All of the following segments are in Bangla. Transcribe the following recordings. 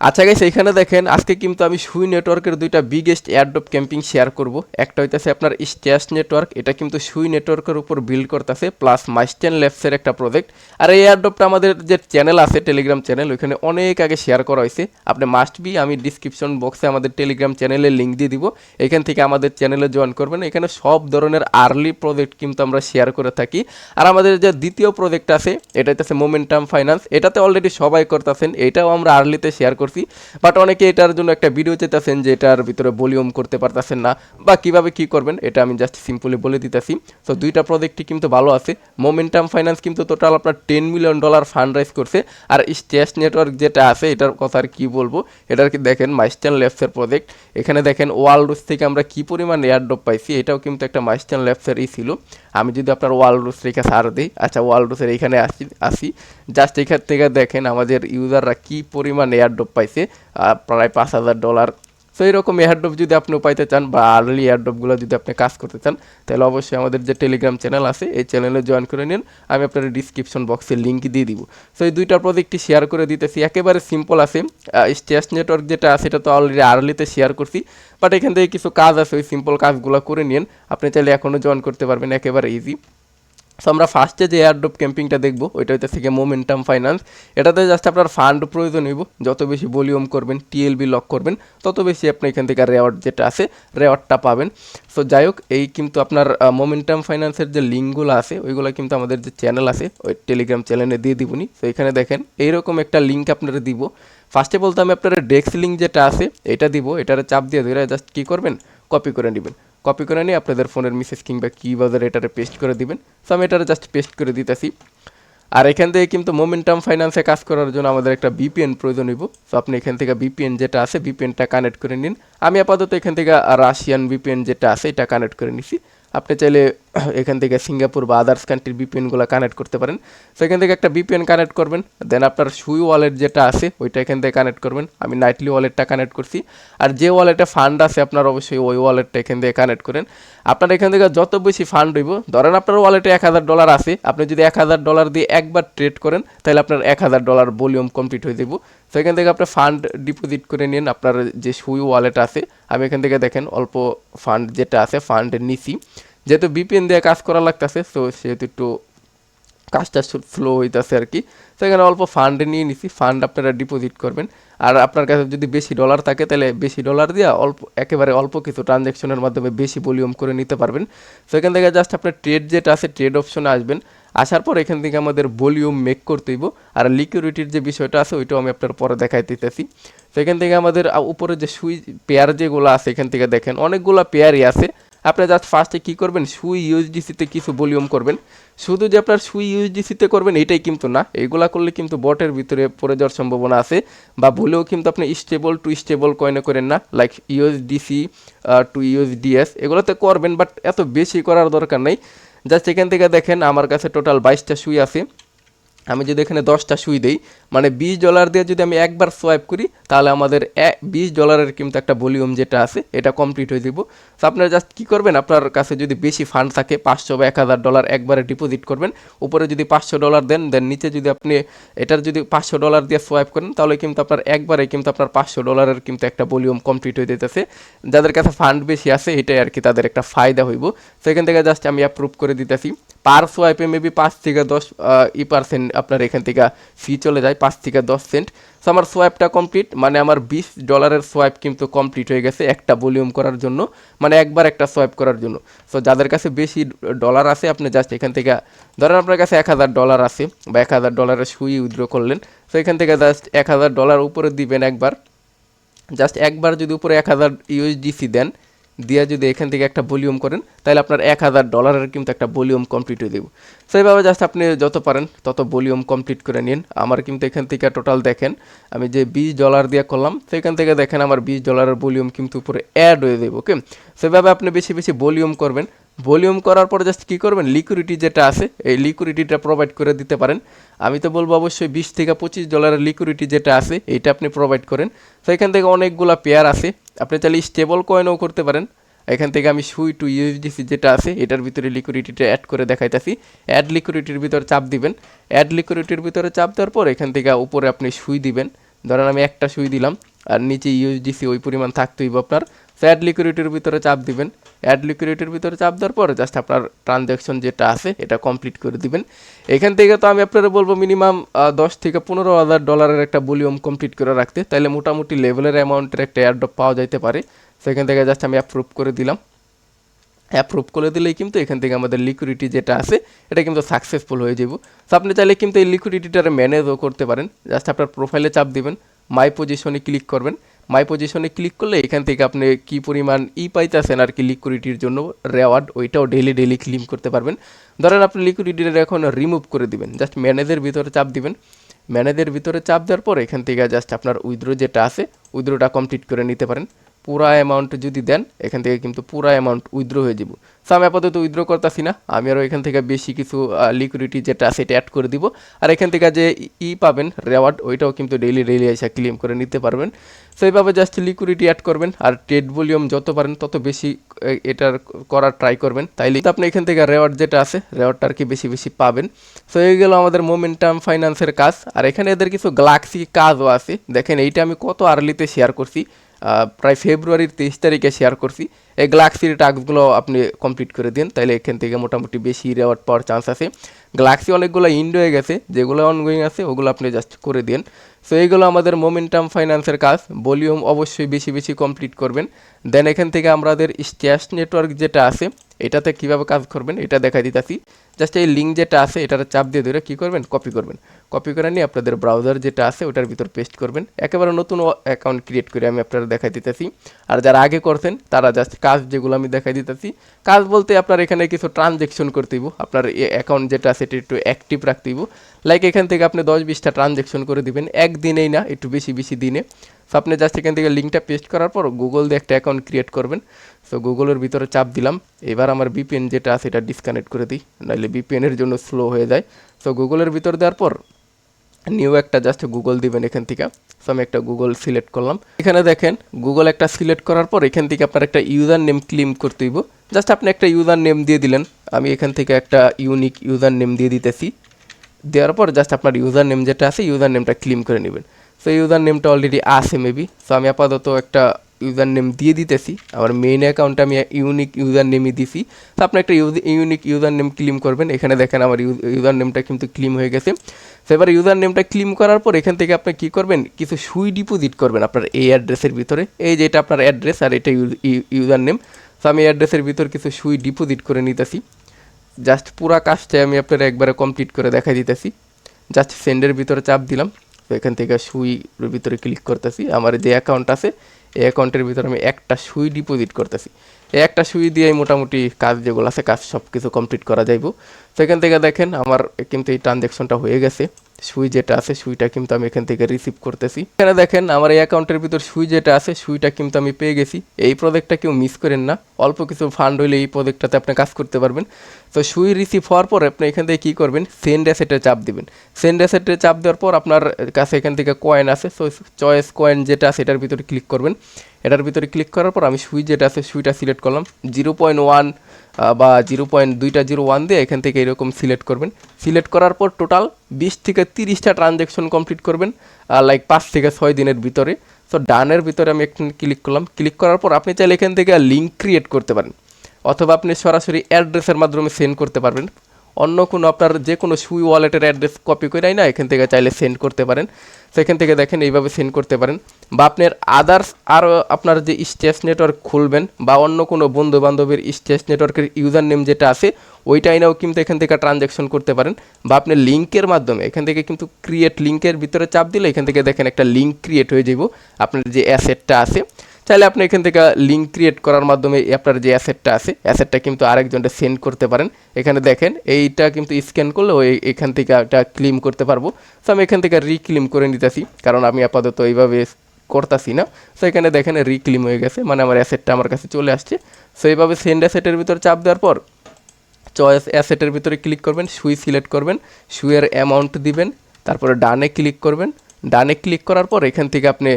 আচ্ছা গাইস এইখানে দেখেন, আজকে কিন্তু আমি সুই নেটওয়ার্কের দুইটা বিগেস্ট এয়ারড্রপ ক্যাম্পিং শেয়ার করব। একটা হইতাছে আপনার স্ট্যাশ নেটওয়ার্ক এটা কিন্তু সুই নেটওয়ার্কের উপর বিল্ড করতেছে প্লাস মাইস্টেন ল্যাবসের একটা প্রজেক্ট আর এই এয়ারড্রপটা আমাদের যে চ্যানেল আছে টেলিগ্রাম চ্যানেল ওইখানে অনেক আগে শেয়ার করা হয়েছে। আপনি মাস্ট বি আমি ডিসক্রিপশন বক্সে আমাদের টেলিগ্রাম চ্যানেলের লিঙ্ক দিয়ে দিব। এখান থেকে আমাদের চ্যানেলে জয়েন করবেন। এখানে সব ধরনের আর্লি প্রজেক্ট কিন্তু আমরা শেয়ার করে থাকি। আর আমাদের যে দ্বিতীয় প্রজেক্ট আছে, এটা হচ্ছে মোমেন্টাম ফাইন্যান্স এটাতে অলরেডি সবাই করতেছেন, এটাও আমরা আর্লিতে শেয়ার করছি। বাট অনেকে এটার জন্য একটা ভিডিও চেতেছেন যে এটার ভিতরে ভলিউম করতে পারতেছেন না বা কীভাবে কি করবেন, এটা আমি জাস্ট সিম্পলি বলে দিতেছি। তো দুইটা প্রজেক্টই কিন্তু ভালো আছে। মোমেন্টাম ফাইন্যান্স কিন্তু টোটাল আপনার ten million dollar fund raise করছে। আর স্টেস নেটওয়ার্ক যেটা আছে, এটার কথা আর কি বলব, এটার কি দেখেন মাইস্টান ল্যাবসের প্রজেক্ট এখানে দেখেন ওয়ালরুস থেকে আমরা কি পরিমাণ এয়ার এয়ারড্রপ পাইছি, এটাও কিন্তু একটা মাইস্টান ল্যাবসেরই ছিল। আমি যদি আপনার ওয়ালরুস রেখে সার দিই আচ্ছা ওয়ালরুসের এইখানে আসি আসি। জাস্ট এখান থেকে দেখেন, আমাদের ইউজাররা কি পরিমাণ এয়ার এয়ারড্রপ পাইছে প্রায় পাঁচ হাজার ডলার তো এরকম এয়ারড্রপ যদি আপনি পাইতে চান বা আর্লি এয়ারড্রপগুলো যদি আপনি কাজ করতে চান, তাহলে অবশ্যই আমাদের যে টেলিগ্রাম চ্যানেল আছে, এই চ্যানেলে জয়েন করে নিন। আমি আপনার ডিসক্রিপশন বক্সে লিঙ্ক দিয়ে দিব। তো এই দুইটা প্রজেক্টটি শেয়ার করে দিতেছি। একেবারে সিম্পল আছে। স্টেস নেটওয়ার্ক যেটা আছে, এটা তো অলরেডি আর্লিতে শেয়ার করছি। বাট এখান থেকে কিছু কাজ আছে, ওই সিম্পল কাজগুলো করে নিন। আপনি চাইলে এখনও জয়েন করতে পারবেন, একেবারে ইজি সো আমরা ফার্স্টে যে এয়ারড্রপ ক্যাম্পিংটা দেখব, ওইটা হইতে থেকে মোমেন্টাম ফাইন্যান্স এটাতে জাস্ট আপনার ফান্ড প্রয়োজন হইব, যত বেশি ভলিউম করবেন টিএলবি লক করবেন, তত বেশি আপনি এখান থেকে রেওয়ার্ড যেটা আছে রেওয়ার্ডটা পাবেন। সো যাই হোক, এই কিন্তু আপনার মোমেন্টাম ফাইন্যান্সের যে লিঙ্কগুলো আছে, ওইগুলো কিন্তু আমাদের যে চ্যানেল আছে, ওই টেলিগ্রাম চ্যানেলে দিয়ে দিবনি। তো এখানে দেখেন, এইরকম একটা লিঙ্ক আপনারা দিব। ফার্স্টে বলতে আমি আপনার ডেস্ক লিঙ্ক যেটা আছে, এটা দিব, এটার চাপ দিয়ে ধরে জাস্ট কী করবেন কপি করে নেবেন। কপি করে নিয়ে আপনাদের ফোনের মিসেস কিংবা কি বাজার এটারে পেস্ট করে দিবেন। সো আমি এটারে জাস্ট পেস্ট করে দিতেছি। আর এখান থেকে কিন্তু মোমেন্টাম ফাইন্যান্সে কাজ করার জন্য আমাদের একটা বিপিএন প্রয়োজন হইব। সো আপনি এখান থেকে বিপিএন যেটা আছে বিপিএনটা কানেক্ট করে নিন। আমি আপাতত এখান থেকে রাশিয়ান বিপিএন যেটা আছে, এটা কানেক্ট করে নিছি। আপনি চাইলে এখান থেকে সিঙ্গাপুর বা আদার্স কান্ট্রির বিপিএনগুলো কানেক্ট করতে পারেন। সো এখান থেকে একটা বিপিএন কানেক্ট করবেন দেন আপনার সুই ওয়ালেট যেটা আছে, ওইটা এখান থেকে কানেক্ট করবেন। আমি নাইটলি ওয়ালেটটা কানেক্ট করছি। আর যে ওয়ালেটে ফান্ড আছে, আপনার অবশ্যই ওই ওয়ালেটটা এখান থেকে কানেক্ট করেন। আপনার এখান থেকে যত বেশি ফান্ড হইব, ধরেন আপনার ওয়ালেটে এক হাজার ডলার আছে, আপনি যদি এক হাজার ডলার দিয়ে একবার ট্রেড করেন, তাহলে আপনার এক হাজার ডলার ভলিউম কমপ্লিট হয়ে যাব। তো এখান থেকে আপনি ফান্ড ডিপোজিট করে নিন, আপনার যে সুই ওয়ালেট আছে। আমি এখান থেকে দেখেন, অল্প ফান্ড যেটা আছে ফান্ডের নিছি। যেহেতু বিপিএন দিয়ে কাজ করা লাগতেছে, তো সেহেতু একটু কাজটা স্লো হইতেছে আর কি সেখানে অল্প ফান্ড নিয়ে নিছি ফান্ড আপনারা ডিপোজিট করবেন। আর আপনার কাছে যদি বেশি ডলার থাকে, তাহলে বেশি ডলার দিয়ে অল্প, একেবারে অল্প কিছু ট্রানজ্যাকশনের মাধ্যমে বেশি ভলিউম করে নিতে পারবেন। সেখান থেকে জাস্ট আপনার ট্রেড যেটা আছে ট্রেড অপশনে আসবেন। আসার পর এখান থেকে আমাদের ভলিউম মেক করতে হইব। আর লিকুইডিটির যে বিষয়টা আছে, ওইটাও আমি আপনার পরে দেখাই দিতেছি। সেখান থেকে আমাদের উপরে যে সুই পেয়ার যেগুলো আছে, এখান থেকে দেখেন, অনেকগুলো পেয়ারই আছে। আপনি জাস্ট ফার্স্টে কী করবেন? সুই ইউএসডিসিতে কিছু ভলিউম করবেন। শুধু যে আপনার সুই ইউএসডিসিতে করবেন, এটাই কিন্তু না। এইগুলা করলে কিন্তু বটের ভিতরে পড়ে যাওয়ার সম্ভাবনা আছে বা ভুলেও কিন্তু আপনি স্টেবল টু স্টেবল কয়েনে করেন না। লাইক ইউএসডিসি টু ইউএসডিএস এগুলোতে করবেন বাট এত বেশি করার দরকার নেই। জাস্ট এখান থেকে দেখেন, আমার কাছে টোটাল বাইশটা সুই আছে। আমি যদি এখানে দশটা সুই দেই মানে বিশ ডলার দিয়ে যদি আমি একবার সোয়াইপ করি, তাহলে আমাদের বিশ ডলারের কিন্তু একটা ভলিউম যেটা আছে, এটা কমপ্লিট হয়ে দিব তো আপনারা জাস্ট কী করবেন? আপনার কাছে যদি বেশি ফান্ড থাকে, পাঁচশো বা এক হাজার ডলার একবারে ডিপোজিট করবেন। উপরে যদি পাঁচশো ডলার দেন দেন নিচে যদি আপনি এটার যদি পাঁচশো ডলার দিয়ে সোয়াইপ করেন, তাহলে কিন্তু আপনার একবারে কিন্তু আপনার পাঁচশো ডলারের কিন্তু একটা ভলিউম কমপ্লিট হয়ে যেতেছে যাদের কাছে ফান্ড বেশি আছে, এটাই আর কি তাদের একটা ফায়দা হইব। সেখান থেকে জাস্ট আমি অ্যাপ্রুভ করে দিতেছি। পার সোয়াইপে মেবি পাঁচ থেকে দশ ই পার্সেন্ট আপনার এখান থেকে ফি চলে যায়, পাঁচ থেকে দশ সেন্ট সো আমার সোয়াইপটা কমপ্লিট মানে আমার বিশ ডলারের সোয়াইপ কিন্তু কমপ্লিট হয়ে গেছে একটা ভলিউম করার জন্য মানে একবার একটা সোয়াইপ করার জন্য। সো যাদের কাছে বেশি ডলার আছে, আপনি জাস্ট এখান থেকে, ধরেন আপনার কাছে এক হাজার ডলার আছে, বা এক হাজার ডলারের সুই উইথড্র করলেন তো এখান থেকে জাস্ট এক হাজার ডলার উপরে দিবেন একবার। জাস্ট একবার যদি উপরে এক হাজার ইউএসডিসি দেন দিয়ে যদি এখান থেকে একটা ভলিউম করেন, তাহলে আপনার এক হাজার ডলারের কিন্তু একটা ভলিউম কমপ্লিট হয়ে দেবো। সেইভাবে জাস্ট আপনি যত পারেন, তত ভলিউম কমপ্লিট করে নিন। আমার কিন্তু এখান থেকে টোটাল দেখেন, আমি যে বিশ ডলার দিয়ে করলাম সেখান থেকে দেখেন আমার বিশ ডলারের ভলিউম কিন্তু উপরে অ্যাড হয়ে দেবো ওকে সেভাবে আপনি বেশি বেশি ভলিউম করবেন। ভলিউম করার পর জাস্ট কী করবেন? লিকুইডিটি যেটা আছে, এই লিকুইডিটিটা প্রোভাইড করে দিতে পারেন। আমি তো বলব অবশ্যই বিশ থেকে পঁচিশ ডলারের লিকুইডিটি যেটা আছে, এইটা আপনি প্রোভাইড করেন। তো এখান থেকে অনেকগুলা পেয়ার আছে। আপনি চাইলে স্টেবল কয়েনও করতে পারেন। এখান থেকে আমি সুই টু ইউএসডিসি যেটা আছে, এটার ভিতরে লিকুইডিটিটা অ্যাড করে দেখাইতেছি। অ্যাড লিকুইডিটির ভিতরে চাপ দিবেন। অ্যাড লিকুইডিটির ভিতরে চাপ দেওয়ার পর এখান থেকে উপরে আপনি সুই দিবেন। ধরেন আমি একটা সুই দিলাম, আর নিচে ইউএসডিসি ওই পরিমাণ থাকতেই আপনার। অ্যাড লিকুইডিটির ভিতরে চাপ দিবেন। অ্যাড লিকুইডিটির ভিতরে চাপ দেওয়ার পর জাস্ট আপনার ট্রানজ্যাকশন যেটা আছে, এটা কমপ্লিট করে দিবেন। এখান থেকে তো আমি আপনারা বলব মিনিমাম দশ থেকে পনেরো হাজার ডলারের একটা ভলিউম কমপ্লিট করে রাখতে। তাহলে মোটামুটি লেভেলের অ্যামাউন্টের একটা এয়ারড্রপ পাওয়া যাইতে পারে। সেখান থেকে জাস্ট আমি অ্যাপ্রুভ করে দিলাম। অ্যাপ্রুভ করে দিলেই কিন্তু এখান থেকে আমাদের লিকুইডিটি যেটা আছে, এটা কিন্তু সাকসেসফুল হয়ে যাব সো আপনি চাইলে কিন্তু এই লিকুইডিটিটারে ম্যানেজও করতে পারেন। জাস্ট আপনার প্রোফাইলে চাপ দিবেন। মাই পজিশনে ক্লিক করবেন। মাই পজিশনে ক্লিক করলে এখান থেকে আপনি কি পরিমাণ ই পাইতেছেন আর কি লিকুইডিটির জন্য রেওয়ার্ড ওইটাও ডেলি ডেলি ক্লিম করতে পারবেন। ধরেন আপনি লিকুইডিটির এখন রিমুভ করে দিবেন। জাস্ট ম্যানেজের ভিতরে চাপ দিবেন। ম্যানেজের ভিতরে চাপ দেওয়ার পর এখান থেকে জাস্ট আপনার উইথড্রো যেটা আছে উইথড্রোটা কমপ্লিট করে নিতে পারেন। পুরা অ্যামাউন্ট যদি দেন, এখান থেকে কিন্তু পুরা অ্যামাউন্ট উইথড্র হয়ে যাব। সো আমি আপাতত উইথড্র করতেছি না। আমি আরও এখান থেকে বেশি কিছু লিকুইডিটি যেটা সেটা অ্যাড করে দিব। আর এখান থেকে যে ই পাবেন রেওয়ার্ড ওইটাও কিন্তু ডেইলি ডেইলি এসে ক্লেম করে নিতে পারবেন। সো এইভাবে জাস্ট লিকুইডিটি অ্যাড করবেন। আর ট্রেড ভলিউম যত পারেন, তত বেশি এটার করার ট্রাই করবেন। তাইলে আপনি এখান থেকে রেওয়ার্ড যেটা আছে রেওয়ার্ডটা আর কি বেশি বেশি পাবেন। সো এই গেল আমাদের মোমেন্টাম ফাইন্যান্সের কাজ। আর এখানে এদের কিছু গ্লাক্সি কাজও আছে। দেখেন, এইটা আমি কত আর্লিতে শেয়ার করছি। প্রায় ফেব্রুয়ারির তেইশ তারিখে শেয়ার করছি। এই গ্লাক্সির টাস্কগুলো আপনি কমপ্লিট করে দিন তাহলে এখান থেকে মোটামুটি বেশি রেওয়ার্ড পাওয়ার চান্স আছে। গ্লাক্সি অনেকগুলো ইন্ড হয়ে গেছে, যেগুলো অনগোয়িং আছে, ওগুলো আপনি জাস্ট করে দিন। সো এইগুলো আমাদের মোমেন্টাম ফাইন্যান্সের কাজ। ভলিউম অবশ্যই বেশি বেশি কমপ্লিট করবেন। দেন এখান থেকে আমাদের স্ট্যাশ নেটওয়ার্ক যেটা আছে, এটাতে কীভাবে কাজ করবেন, এটা দেখাই দিতেছি। জাস্ট এই লিঙ্ক যেটা আছে, এটার চাপ দিয়ে ধরে কী করবেন? কপি করবেন। কপি করে নিয়ে আপনাদের ব্রাউজার যেটা আছে, ওটার ভিতর পেস্ট করবেন। একেবারে নতুন অ্যাকাউন্ট ক্রিয়েট করে আমি আপনারা দেখাই দিতেছি। আর যারা আগে করতেন, তারা জাস্ট কাজ যেগুলো আমি দেখাই দিতেছি। কাজ বলতে আপনার এখানে কিছু ট্রানজেকশন করতে হইব। আপনার অ্যাকাউন্ট যেটা আছে এটা একটু অ্যাক্টিভ রাখতে হইব। লাইক এখান থেকে আপনি দশ বিশটা ট্রানজেকশন করে দিবেন। একদিনেই না, একটু বেশি বেশি দিনে। সো আপনি জাস্ট এখান থেকে লিঙ্কটা পেস্ট করার পর গুগল দিয়ে একটা অ্যাকাউন্ট ক্রিয়েট করবেন। সো গুগলের ভিতরে চাপ দিলাম। এবার আমার বিপিএন যেটা আছে, এটা ডিসকানেক্ট করে দিই। নাহলে বিপিএনের জন্য স্লো হয়ে যায়। সো গুগলের ভিতর দেওয়ার পর নিউ একটা জাস্ট গুগল দিবেন এখান থেকে। সো আমি একটা গুগল সিলেক্ট করলাম। এখানে দেখেন গুগল একটা সিলেক্ট করার পর এখান থেকে আপনার একটা ইউজার নেম ক্লেম করতে জাস্ট আপনি একটা ইউজার নেম দিয়ে দিলেন। আমি এখান থেকে একটা ইউনিক ইউজার নেম দিয়ে দিতেছি। দেওয়ার পর জাস্ট আপনার ইউজার নেম যেটা আছে ইউজার নেমটা ক্লিম করে নেবেন। সো ইউজার নেমটা অলরেডি আছে মেবি সো আমি আপাতত একটা ইউজার নেম দিয়ে দিতেছি। আমার মেইন অ্যাকাউন্টে আমি ইউনিক ইউজার নেমই দিছি। তো আপনি একটা ইউনিক ইউজার নেম ক্লিম করবেন। এখানে দেখেন আমার ইউজার নেমটা কিন্তু ক্লিম হয়ে গেছে। তো এবার ইউজার নেমটা ক্লিম করার পর এখান থেকে আপনি কী করবেন? কিছু সুই ডিপোজিট করবেন আপনার এই অ্যাড্রেসের ভিতরে। এই যে এটা আপনার অ্যাড্রেস আর এটা ইউজার নেম তো আমি অ্যাড্রেসের ভিতর কিছু সুই ডিপোজিট করে নিতেছি। জাস্ট পুরা কাজটাই আমি আপনারা একবারে কমপ্লিট করে দেখাই দিতেছি। জাস্ট সেন্ডের ভিতরে চাপ দিলাম। তো এখান থেকে সুইয়ের ভিতরে ক্লিক করতেছি। আমার যে অ্যাকাউন্ট আছে, এই অ্যাকাউন্টের ভিতরে আমি একটা সুই ডিপোজিট করতেছি। এই একটা সুই দিয়ে মোটামুটি কাজ যেগুলো আছে, কাজ সব কিছু কমপ্লিট করা যাইব। তো এখান থেকে দেখেন, আমার কিন্তু এই ট্রানজ্যাকশনটা হয়ে গেছে। সুই যেটা আছে, সুইটা কিন্তু আমি এখান থেকে রিসিভ করতেছি। এখানে দেখেন, আমার এই অ্যাকাউন্টের ভিতর সুই যেটা আছে, সুইটা কিন্তু আমি পেয়ে গেছি। এই প্রজেক্টটা কেউ মিস করেন না। অল্প কিছু ফান্ড হইলে এই প্রজেক্টটাতে আপনি কাজ করতে পারবেন। তো সুই রিসিভ হওয়ার পর আপনি এখান থেকে কী করবেন? সেন্ড অ্যাসেটে চাপ দিবেন। সেন্ড অ্যাসেটে চাপ দেওয়ার পর আপনার কাছে এখান থেকে কয়েন আছে। সো চয়েস কয়েন যেটা আছে, এটার ভিতরে ক্লিক করবেন। এটার ভিতরে ক্লিক করার পর আমি সুই যেটা আছে, সুইটা সিলেক্ট করলাম। জিরো পয়েন্ট ওয়ান বা জিরো পয়েন্ট দুইটা জিরো ওয়ান দিয়ে এখান থেকে এরকম সিলেক্ট করবেন। সিলেক্ট করার পর টোটাল বিশ থেকে তিরিশটা ট্রানজ্যাকশন কমপ্লিট করবেন লাইক পাঁচ থেকে ছয় দিনের ভিতরে। সো ডানের ভিতরে আমি একটু ক্লিক করলাম। ক্লিক করার পর আপনি চাইলে এখান থেকে লিঙ্ক ক্রিয়েট করতে পারেন। অথবা আপনি সরাসরি অ্যাড্রেসের মাধ্যমে সেন্ড করতে পারবেন। অন্য কোনো আপনার যে কোনো সুই ওয়ালেটের অ্যাড্রেস কপি করেই না এখান থেকে চাইলে সেন্ড করতে পারেন। সেখান থেকে দেখেন এইভাবে সেন্ড করতে পারেন। বা আপনার আদার্স আরও আপনার যে স্টেজ নেটওয়ার্ক খুলবেন বা অন্য কোনো বন্ধু বান্ধবের স্টেজ নেটওয়ার্কের ইউজার নেম যেটা আছে ওইটাই নাও কিন্তু এখান থেকে ট্রানজ্যাকশন করতে পারেন। বা আপনি লিঙ্কের মাধ্যমে, এখান থেকে কিন্তু ক্রিয়েট লিঙ্কের ভিতরে চাপ দিলে এখান থেকে দেখেন একটা লিঙ্ক ক্রিয়েট হয়ে যাব আপনার যে অ্যাসেটটা আছে চাইলে আপনি এখান থেকে লিঙ্ক ক্রিয়েট করার মাধ্যমে আপনার যে অ্যাসেটটা আছে অ্যাসেটটা কিন্তু আরেকজনকে সেন্ড করতে পারেন। এখানে দেখেন, এইটা কিন্তু স্ক্যান করলে ওই এখান থেকে একটা ক্লিম করতে পারব। সো আমি এখান থেকে রিক্লিম করে নিতেছি, কারণ আমি আপাতত এইভাবে করতেছি না। তো এখানে দেখেন রিক্লিম হয়ে গেছে মানে আমার অ্যাসেটটা আমার কাছে চলে আসছে। সো এইভাবে সেন্ড অ্যাসেটের ভিতর চাপ দেওয়ার পর চয়েস অ্যাসেটের ভিতরে ক্লিক করবেন, সুই সিলেক্ট করবেন, সুইয়ের অ্যামাউন্ট দিবেন, তারপরে ডানে ক্লিক করবেন। ডানে ক্লিক করার পর এখান থেকে আপনি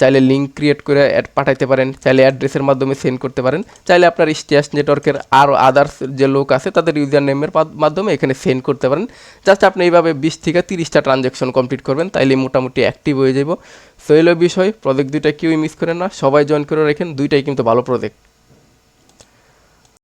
চাইলে লিঙ্ক ক্রিয়েট করে অ্যাড পাঠাইতে পারেন, চাইলে অ্যাড্রেসের মাধ্যমে সেন্ড করতে পারেন, চাইলে আপনার স্ট্যাশ নেটওয়ার্কের আরও আদার্স যে লোক আছে, তাদের ইউজার নেমের মাধ্যমে এখানে সেন্ড করতে পারেন। জাস্ট আপনি এইভাবে বিশ থেকে তিরিশটা ট্রানজ্যাকশন কমপ্লিট করবেন, তাইলে মোটামুটি অ্যাক্টিভ হয়ে যাব সো এলো বিষয় প্রজেক্ট দুইটা কেউই মিস করেন না, সবাই জয়েন করে রাখেন, দুইটাই কিন্তু ভালো প্রজেক্ট